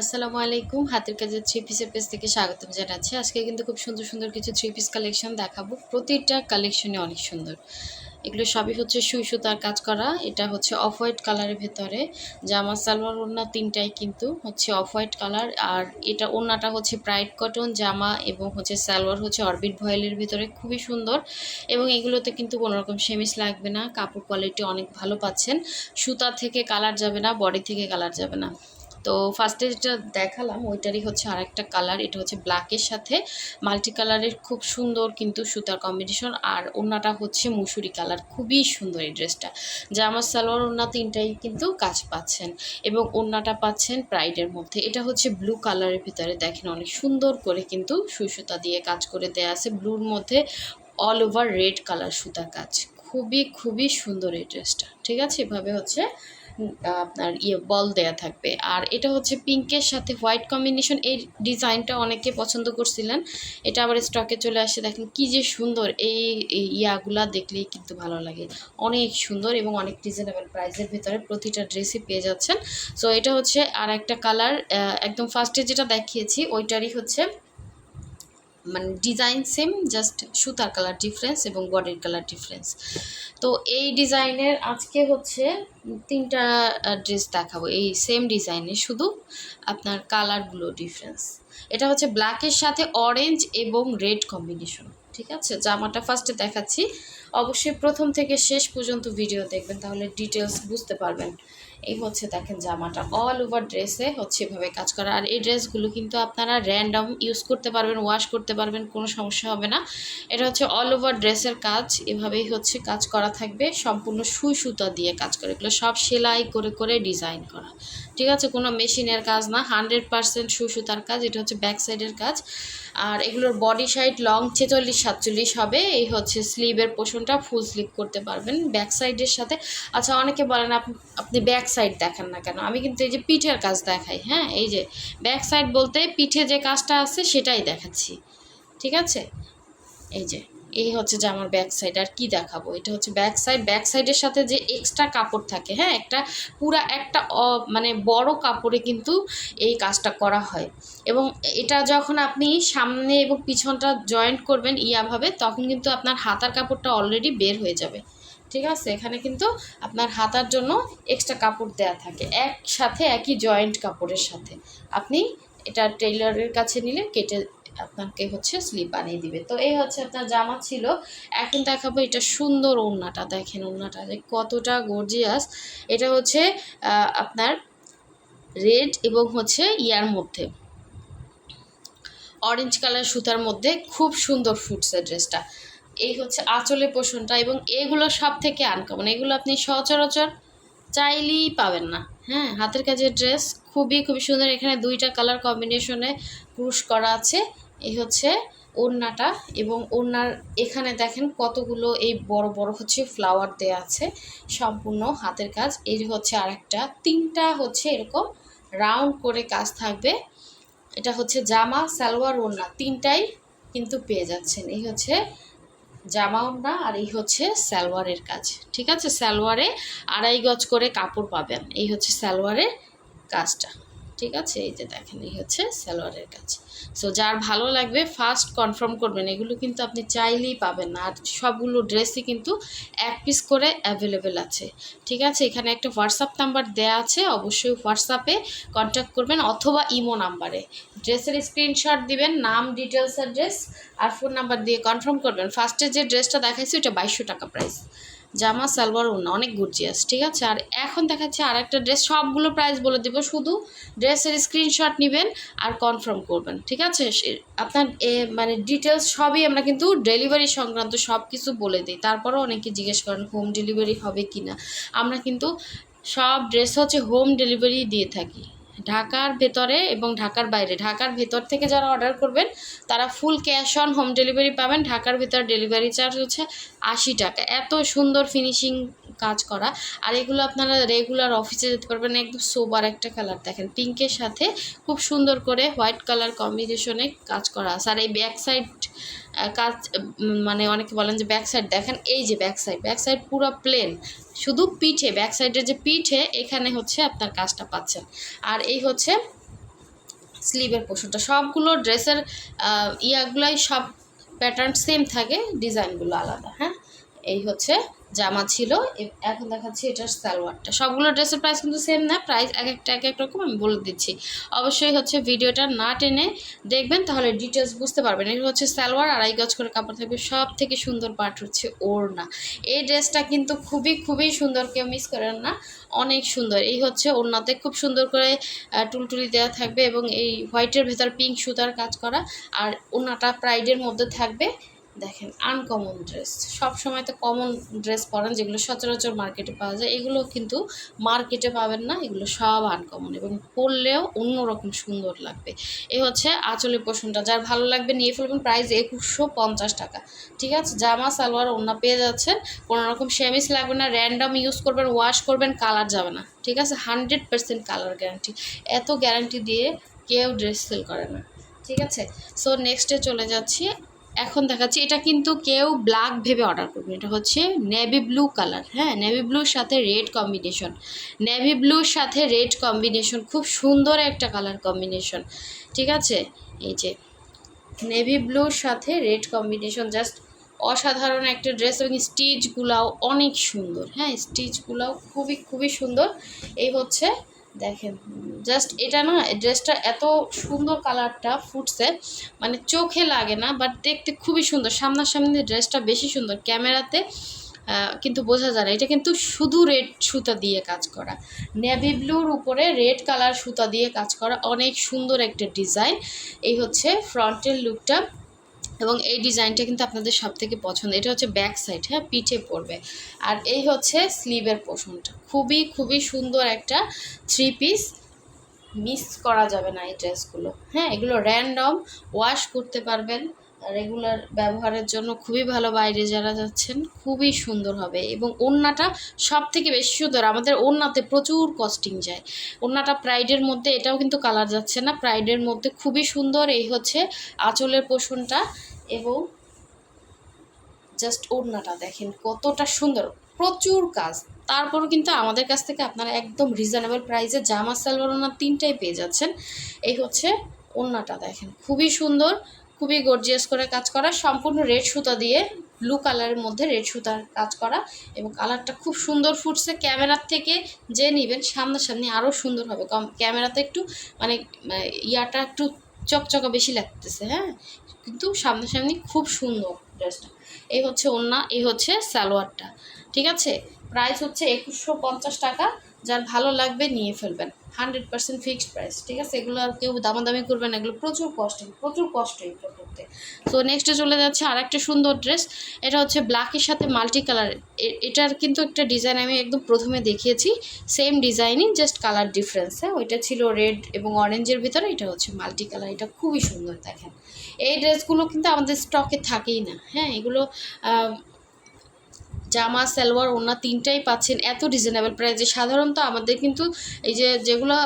আসসালামু আলাইকুম। হাতের কাজের থ্রি পিসের পেজ থেকে স্বাগতম জানাচ্ছি। আজকে কিন্তু খুব সুন্দর সুন্দর কিছু থ্রি পিস কালেকশন দেখাবো। প্রতিটা কালেকশনই অনেক সুন্দর। এগুলো সবই হচ্ছে সুই সুতার কাজ করা। এটা হচ্ছে অফ হোয়াইট কালারের ভেতরে। জামা, সালোয়ার ওড়না তিনটাই কিন্তু হচ্ছে অফ হোয়াইট কালার আর এটা ওড়নাটা হচ্ছে ব্রাইট কটন জামা এবং হচ্ছে সালোয়ার হচ্ছে অরবিট ভয়েলের ভিতরে। খুবই সুন্দর। এবং এগুলোতে কিন্তু কোনো রকম সেমিস লাগবে না। কাপড় কোয়ালিটি অনেক ভালো পাচ্ছেন। সুতা থেকে কালার যাবে না বডি থেকে কালার যাবে না। তো ফার্স্টে যেটা দেখালাম, ওইটারই হচ্ছে আর একটা কালার এটা হচ্ছে ব্ল্যাকের সাথে মাল্টি কালারের খুব সুন্দর কিন্তু সুতার কম্বিনেশন আর ওড়নাটা হচ্ছে মুসুরি কালার খুবই সুন্দর এই ড্রেসটা। জামার সালোয়ার ওড়না তিনটাই কিন্তু কাজ পাচ্ছেন এবং ওড়নাটা পাচ্ছেন প্রাইডের মধ্যে। এটা হচ্ছে ব্লু কালারের ভিতরে দেখেন অনেক সুন্দর করে কিন্তু সুই সুতা দিয়ে কাজ করে দেয়া আছে। ব্লুর মধ্যে অল ওভার রেড কালার সুতা কাজ। খুবই খুবই সুন্দর এই ড্রেসটা। ঠিক আছে? এভাবে হচ্ছে আপনার ইয়ে বল দেয়া থাকবে। আর এটা হচ্ছে পিঙ্কের সাথে হোয়াইট কম্বিনেশন। এই ডিজাইনটা অনেকে পছন্দ করছিলেন। এটা আবার স্টকে চলে আসে। দেখেন কি যে সুন্দর। এই ইয়াগুলা দেখলেই কিন্তু ভালো লাগে। অনেক সুন্দর এবং অনেক রিজনেবল প্রাইসের ভিতরে প্রতিটা ড্রেসই পেয়ে যাচ্ছেন। সো এটা হচ্ছে আর একটা কালার একদম ফার্স্টে যেটা দেখিয়েছি, ওইটারই হচ্ছে মানে ডিজাইন সেম জাস্ট সুতার কালার ডিফারেন্স এবং বডির কালার ডিফারেন্স তো এই ডিজাইনের আজকে হচ্ছে তিনটা ড্রেস দেখাবো। এই সেম ডিজাইনে শুধু আপনার কালারগুলো ডিফারেন্স এটা হচ্ছে ব্ল্যাকের সাথে অরেঞ্জ এবং রেড কম্বিনেশন ঠিক আছে? জামাটা ফার্স্টে দেখাচ্ছি। অবশ্যই প্রথম থেকে শেষ পর্যন্ত ভিডিও দেখবেন, তাহলে ডিটেলস বুঝতে পারবেন। এই হচ্ছে দেখেন জামাটা অল ওভার ড্রেসে হচ্ছে এভাবে কাজ করা। আর এই ড্রেসগুলো কিন্তু আপনারা র্যান্ডম ইউজ করতে পারবেন ওয়াশ করতে পারবেন, কোনো সমস্যা হবে না। এটা হচ্ছে অল ওভার ড্রেসের কাজ, এভাবেই হচ্ছে কাজ করা থাকবে। সম্পূর্ণ সুই সুতা দিয়ে কাজ করে। এগুলো সব সেলাই করে করে ডিজাইন করা। ঠিক আছে? কোনো মেশিনের কাজ না হান্ড্রেড পারসেন্ট সুই সুতার কাজ, এটা হচ্ছে ব্যাক সাইডের কাজ। আর এগুলোর বডি সাইড লং ছেচল্লিশ, সাতচল্লিশ হবে। এই হচ্ছে স্লিভের পোষণটা ফুল স্লিভ করতে পারবেন ব্যাক সাইডের সাথে। আচ্ছা অনেকে বলেন আপনি ব্যাক সাইড দেখান না কেন? আমি কিন্তু এই যে পিঠের কাজ দেখাই হ্যাঁ? এই যে ব্যাক সাইড বলতে পিঠে যে কাজটা আছে, সেটাই দেখাচ্ছি। ঠিক আছে? এই যে। এই হচ্ছে যে আমার ব্যাক সাইড আর কি দেখাবো? এটা হচ্ছে ব্যাক সাইড ব্যাক সাইডের সাথে যে এক্সট্রা কাপড় থাকে হ্যাঁ? একটা পুরা একটা মানে বড় কাপড়ে কিন্তু এই কাজটা করা হয়। এবং এটা যখন আপনি সামনে এবং পিছনটা জয়েন্ট করবেন ইয়াভাবে, তখন কিন্তু আপনার হাতার কাপড়টা অলরেডি বের হয়ে যাবে। ঠিক আছে? এখানে কিন্তু আপনার হাতার জন্য এক্সট্রা কাপড় দেয়া থাকে, একসাথে একই জয়েন্ট কাপড়ের সাথে। আপনি এটা টেইলারের কাছে নিলে কেটে আপনাকে হচ্ছে স্লিপ বানিয়ে দিবে। তো এই হচ্ছে আপনার জামা ছিল। এখন দেখাবো এটা সুন্দর ওড়নাটা। দেখেন ওড়নাটা যে কতটা গর্জিয়াস এটা হচ্ছে আপনার রেড এবং হচ্ছে ইয়ার মধ্যে। অরেঞ্জ কালার সুতার মধ্যে খুব সুন্দর ফুটছে ড্রেসটা এই হচ্ছে আঁচলের পোষণটা এবং এগুলো সব থেকে আনকমন এগুলো আপনি সচরাচর চাইলেই পাবেন না। হ্যাঁ হাতের কাজের ড্রেস খুবই খুবই সুন্দর। এখানে দুইটা কালার কম্বিনেশনে ক্রুশ করা আছে। এই হচ্ছে ওড়নাটা এবং ওড়নার এখানে দেখেন কতগুলো এই বড় বড় হচ্ছে ফ্লাওয়ার দেয়া আছে সম্পূর্ণ হাতের কাজ। এই হচ্ছে আরেকটা, তিনটা হচ্ছে এরকম রাউন্ড করে কাজ থাকবে। এটা হচ্ছে জামা, সালোয়ার, ওড়না তিনটাই কিন্তু পেয়ে যাচ্ছেন। এই হচ্ছে জামা, ওড়না আর এই হচ্ছে সালোয়ারের কাজ। ঠিক আছে? সালোয়ারে আড়াই গজ করে কাপড় পাবেন। এই হচ্ছে সালোয়ারের কাজটা। ঠিক আছে? এই যে দেখেন, এই হচ্ছে সালোয়ারের কাজ। সো যার ভালো লাগবে ফার্স্ট কনফার্ম করবেন। এগুলো কিন্তু আপনি চাইলেই পাবেন আর সবগুলো ড্রেসই কিন্তু এক পিস করে অ্যাভেলেবেল আছে। ঠিক আছে? এখানে একটা হোয়াটসঅ্যাপ নাম্বার দেওয়া আছে। অবশ্যই হোয়াটসঅ্যাপে কন্ট্যাক্ট করবেন অথবা ইমো নাম্বারে ড্রেসের স্ক্রিনশট দিবেন, নাম ডিটেলস অ্যাড্রেস আর ফোন নাম্বার দিয়ে কনফার্ম করবেন। ফার্স্টে যে ড্রেসটা দেখাইছি ওটা বাইশশো টাকা প্রাইস জামা, সালোয়ার ওনা অনেক গর্জিয়াস ঠিক আছে? আর এখন দেখাচ্ছে আর একটা ড্রেস সবগুলো প্রাইস বলে দেবো, শুধু ড্রেসের স্ক্রিনশট নেবেন আর কনফার্ম করবেন, ঠিক আছে? আপনার, এ মানে ডিটেলস সবই আমরা কিন্তু ডেলিভারি সংক্রান্ত সব কিছু বলে দিই, তারপরেও অনেকে জিজ্ঞেস করেন হোম ডেলিভারি হবে কি না আমরা কিন্তু সব ড্রেস হচ্ছে হোম ডেলিভারি দিয়ে থাকি ঢাকার ভেতরে এবং ঢাকার বাইরে। ঢাকার ভেতর থেকে যারা অর্ডার করবেন, তারা full cash on home delivery পাবেন। ঢাকার ভেতর ডেলিভারি চার্জ হচ্ছে আশি টাকা। এত সুন্দর ফিনিশিং কাজ করা। আর এগুলো আপনারা রেগুলার অফিসে যেতে পারবেন, একদম সোবার একটা কালার দেখেন পিঙ্কের সাথে খুব সুন্দর করে হোয়াইট কালার কম্বিনেশনে কাজ করা আছে। আর এই ব্যাক সাইড কাজ মানে অনেকে বলেন যে ব্যাক সাইড দেখেন এই যে ব্যাক সাইড ব্যাক সাইড পুরো প্লেন শুধু পিঠে ব্যাক সাইডের যে পিঠে, এখানে হচ্ছে আপনার কাজটা পাচ্ছেন। আর এই হচ্ছে স্লিভের পোষণটা সবগুলো ড্রেসের ইয়াগুলাই সব প্যাটার্ন সেম থাকে ডিজাইনগুলো আলাদা হ্যাঁ? এই হচ্ছে জামা ছিল এখন দেখাচ্ছি এটার সালোয়ারটা। সবগুলো ড্রেসের প্রাইস কিন্তু সেম না প্রাইস এক একটা, এক এক রকম আমি বলে দিচ্ছি। অবশ্যই হচ্ছে ভিডিওটা না টেনে দেখবেন, তাহলে ডিটেলস বুঝতে পারবেন। এটা হচ্ছে সালোয়ার, আড়াই গজ করে কাপড় থাকবে সব থেকে সুন্দর পার্ট হচ্ছে ওড়না। এই ড্রেসটা কিন্তু খুবই খুবই সুন্দর, কেউ মিস করেন না, অনেক সুন্দর। এই হচ্ছে ওড়নাতে খুব সুন্দর করে টুলটুলি দেওয়া থাকবে এবং এই হোয়াইটের ভেতর পিঙ্ক সুতার কাজ করা, আর ওড়নাটা প্রাইডের মধ্যে থাকবে। দেখেন আনকমন ড্রেস সব সময় তো কমন ড্রেস পরেন যেগুলো সচরাচর মার্কেটে পাওয়া যায়, এগুলো কিন্তু মার্কেটে পাবেন না, এগুলো সব আনকমন এবং পরলেও অন্যরকম সুন্দর লাগবে। এ হচ্ছে আঁচলের পোষণটা। যার ভালো লাগবে নিয়ে ফেলবেন প্রাইস একুশশো পঞ্চাশ টাকা। ঠিক আছে? জামা, সালোয়ার, ওড়না পেয়ে যাচ্ছেন। কোনো রকম সেমিস লাগবে না র্যান্ডম ইউজ করবেন ওয়াশ করবেন কালার যাবে না। ঠিক আছে? হান্ড্রেড পার্সেন্ট কালার গ্যারান্টি এত গ্যারান্টি দিয়ে কেউ ড্রেস সেল করে না। ঠিক আছে? সো নেক্সটে চলে যাচ্ছি। এখন দেখাচ্ছি, এটা কিন্তু কেউ ব্ল্যাক ভেবে অর্ডার করবে এটা হচ্ছে নেভি ব্লু কালার হ্যাঁ? নেভি ব্লুর সাথে রেড কম্বিনেশন নেভি ব্লুর সাথে রেড কম্বিনেশন খুব সুন্দর একটা কালার কম্বিনেশন ঠিক আছে? এই যে নেভি ব্লুর সাথে রেড কম্বিনেশন জাস্ট অসাধারণ একটা ড্রেস এবং স্টিচগুলাও অনেক সুন্দর হ্যাঁ? স্টিচগুলাও খুবই খুবই সুন্দর। এই হচ্ছে দেখেন জাস্ট এটা না ড্রেসটা এত সুন্দর কালারটা ফুটছে মানে চোখে লাগে না বাট দেখতে খুবই সুন্দর। সামনাসামনি ড্রেসটা বেশি সুন্দর। ক্যামেরাতে কিন্তু বোঝা যায় না। এটা কিন্তু শুধু রেড সুতা দিয়ে কাজ করা। নেভি ব্লুর উপরে রেড কালার সুতা দিয়ে কাজ করা। অনেক সুন্দর একটা ডিজাইন এই হচ্ছে ফ্রন্টের লুকটা এবং এই ডিজাইনটা কিন্তু আপনাদের সব থেকে পছন্দ। এটা হচ্ছে ব্যাক সাইড হ্যাঁ পিঠে পড়বে আর এই হচ্ছে স্লিভের পোশনটা খুবই খুবই সুন্দর একটা থ্রি পিস মিস করা যাবে না এই ড্রেসগুলো। হ্যাঁ এগুলো র্যান্ডম ওয়াশ করতে পারবেন। রেগুলার ব্যবহারের জন্য খুবই ভালো বাইরে যারা যাচ্ছেন, খুবই সুন্দর হবে। এবং ওড়নাটা সব থেকে বেশি সুন্দর। আমাদের ওড়নাতে প্রচুর কস্টিং যায়। ওড়নাটা প্রাইডের মধ্যে, এটাও কিন্তু কালার যাচ্ছে না। প্রাইডের মধ্যে খুবই সুন্দর এই হচ্ছে আঁচলের পোষণটা এবং জাস্ট ওড়নাটা দেখেন কতটা সুন্দর। প্রচুর কাজ। তারপরও কিন্তু আমাদের কাছ থেকে আপনারা একদম রিজনেবল প্রাইসে জামা সালোয়ার ওনার তিনটাই পেয়ে যাচ্ছেন। এই হচ্ছে ওড়নাটা দেখেন, খুবই সুন্দর। খুবই গর্জিয়াস করে কাজ করা। সম্পূর্ণ রেড সুতা দিয়ে ব্লু কালারের মধ্যে রেড সুতার কাজ করা এবং কালারটা খুব সুন্দর ফুটছে। ক্যামেরার থেকে যে নেবেন, সামনাসামনি আরও সুন্দর হবে। কম, ক্যামেরাতে একটু মানে ইয়াটা একটু চকচকা বেশি লাগতেছে হ্যাঁ? কিন্তু সামনাসামনি খুব সুন্দর ড্রেসটা। এই হচ্ছে ওড়না, এই হচ্ছে সালোয়ারটা, ঠিক আছে? প্রাইস হচ্ছে একুশশো পঞ্চাশ টাকা। যার ভালো লাগবে নিয়ে ফেলবেন। হান্ড্রেড পার্সেন্ট ফিক্সড প্রাইস, ঠিক আছে? এগুলো আর কেউ দামাদামি করবেন এগুলো প্রচুর কষ্ট প্রচুর কষ্ট এগুলো করতে সো নেক্সটে চলে যাচ্ছে আর একটা সুন্দর ড্রেস এটা হচ্ছে ব্ল্যাকের সাথে মাল্টি কালার এটার কিন্তু একটা ডিজাইন আমি একদম প্রথমে দেখিয়েছি সেম ডিজাইনই জাস্ট কালার ডিফারেন্স হ্যাঁ ওইটা ছিল রেড এবং অরেঞ্জের ভিতরে, এটা হচ্ছে মাল্টি কালার এটা খুবই সুন্দর দেখেন। এই ড্রেসগুলো কিন্তু আমাদের স্টকে থাকেই না হ্যাঁ? এগুলো জামা, সালোয়ার ওনা তিনটাই পাচ্ছেন এত রিজনেবল প্রাইসে সাধারণত আমাদের কিন্তু এই যে যেগুলো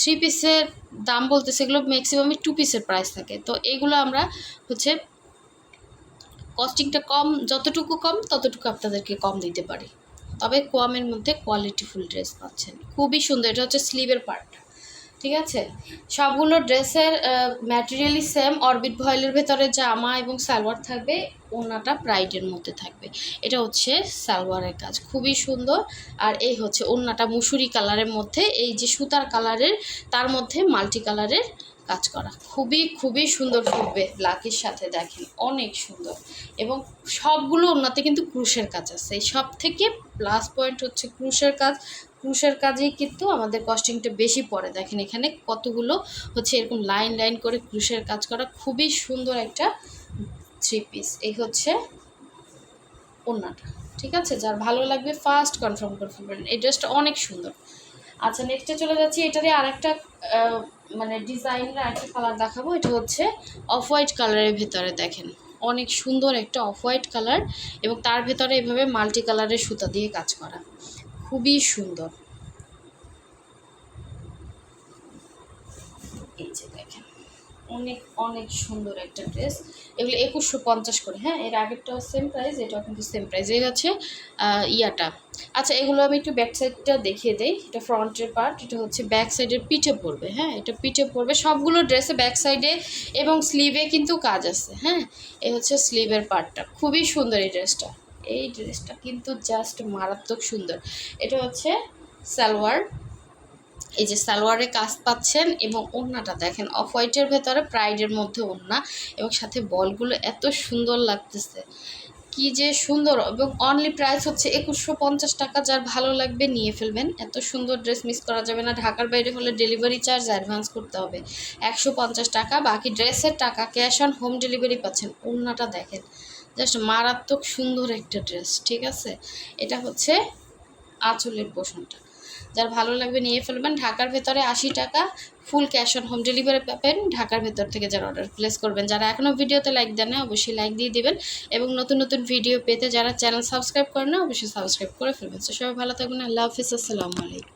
থ্রি পিসের দাম বলতে সেগুলো ম্যাক্সিমামই টু পিসের প্রাইস থাকে। তো এগুলো আমরা হচ্ছে কস্টিংটা কম, যতটুকু কম, ততটুকু আপনাদেরকে কম দিতে পারি। তবে কমের মধ্যে কোয়ালিটিফুল ড্রেস পাচ্ছেন। খুবই সুন্দর, এটা হচ্ছে স্লিভের পার্টটা ঠিক আছে? সবগুলো ড্রেসের ম্যাটেরিয়ালই সেম অরবিট ভয়েলের ভেতরে জামা এবং সালোয়ার থাকবে, ওনাটা প্রাইডের মধ্যে থাকবে। এটা হচ্ছে সালোয়ারের কাজ, খুবই সুন্দর। আর এই হচ্ছে ওড়নাটা মুসুরি কালারের মধ্যে, এই যে সুতার কালারের, তার মধ্যে মাল্টি কালারের কাজ করা। খুবই খুবই সুন্দর ফুটবে ব্ল্যাকের সাথে, দেখেন, অনেক সুন্দর। এবং সবগুলো ওনাতে কিন্তু ক্রুশের কাজ আছে। সব থেকে প্লাস পয়েন্ট হচ্ছে ক্রুশের কাজ ক্রুশের কাজেই কিন্তু আমাদের কস্টিংটা বেশি পড়ে। দেখেন এখানে কতগুলো হচ্ছে এরকম লাইন লাইন করে ক্রুশের কাজ করা খুবই সুন্দর একটা থ্রি পিস এই হচ্ছে ওড়নাটা, ঠিক আছে? যার ভালো লাগবে ফার্স্ট কনফার্ম করে ফেলবেন। এই ড্রেসটা অনেক সুন্দর। আচ্ছা নেক্সটে চলে যাচ্ছি। এটারই আরেকটা মানে ডিজাইনের আরেকটা কালার দেখাবো। এটা হচ্ছে অফ হোয়াইট কালারের ভেতরে, দেখেন। অনেক সুন্দর একটা অফ হোয়াইট কালার এবং তার ভেতরে এভাবে মাল্টি কালারের সুতা দিয়ে কাজ করা। খুবই সুন্দর। এই যে দেখেন, অনেক অনেক সুন্দর একটা ড্রেস। এগুলো একুশশো পঞ্চাশ করে হ্যাঁ? এর আগেরটাও সেম প্রাইস এটাও কিন্তু সেম প্রাইস এই হচ্ছে ইয়াটা। আচ্ছা এগুলো আমি একটু ব্যাক সাইডটা দেখিয়ে দেই। এটা ফ্রন্টের পার্ট এটা হচ্ছে ব্যাক সাইডের পিঠে পড়বে হ্যাঁ? এটা পিঠে পড়বে সবগুলো ড্রেসে ব্যাক সাইডে এবং স্লিভে কিন্তু কাজ আছে হ্যাঁ? এ হচ্ছে স্লিভের পার্টটা খুবই সুন্দর এই ড্রেসটা এই ড্রেসটা কিন্তু জাস্ট মারাত্মক সুন্দর। এটা হচ্ছে সালোয়ার। এই যে সালোয়ারে কাজ পাচ্ছেন এবং ওড়নাটা দেখেন অফ হোয়াইটের ভেতরে প্রাইডের মধ্যে ওড়না এবং সাথে বলগুলো এত সুন্দর লাগতেছে। কি যে সুন্দর এবং অনলি প্রাইস হচ্ছে একুশশো পঞ্চাশ টাকা, যার ভালো লাগবে নিয়ে ফেলবেন। এত সুন্দর ড্রেস মিস করা যাবে না, ঢাকার বাইরে হলে ডেলিভারি চার্জ অ্যাডভান্স করতে হবে। একশো পঞ্চাশ টাকা, বাকি ড্রেসের টাকা ক্যাশ অন হোম ডেলিভারি পাচ্ছেন। ওড়নাটা দেখেন জাস্ট মারাত্মক সুন্দর একটা ড্রেস, ঠিক আছে? এটা হচ্ছে আঁচলের পোষণটা যার ভালো লাগবে নিয়ে ফেলবেন। ঢাকার ভেতরে আশি টাকা full cash on home delivery পাবেন। ঢাকার ভেতর থেকে যারা অর্ডার প্লেস করবেন, যারা এখনও ভিডিওতে লাইক দেন না অবশ্যই লাইক দিয়ে দিবেন। এবং নতুন নতুন ভিডিও পেতে যারা চ্যানেল সাবস্ক্রাইব করেন না অবশ্যই সাবস্ক্রাইব করে ফেলবেন। তো সবাই ভালো থাকবেন। আল্লাহ হাফিজ। আসসালামু আলাইকুম।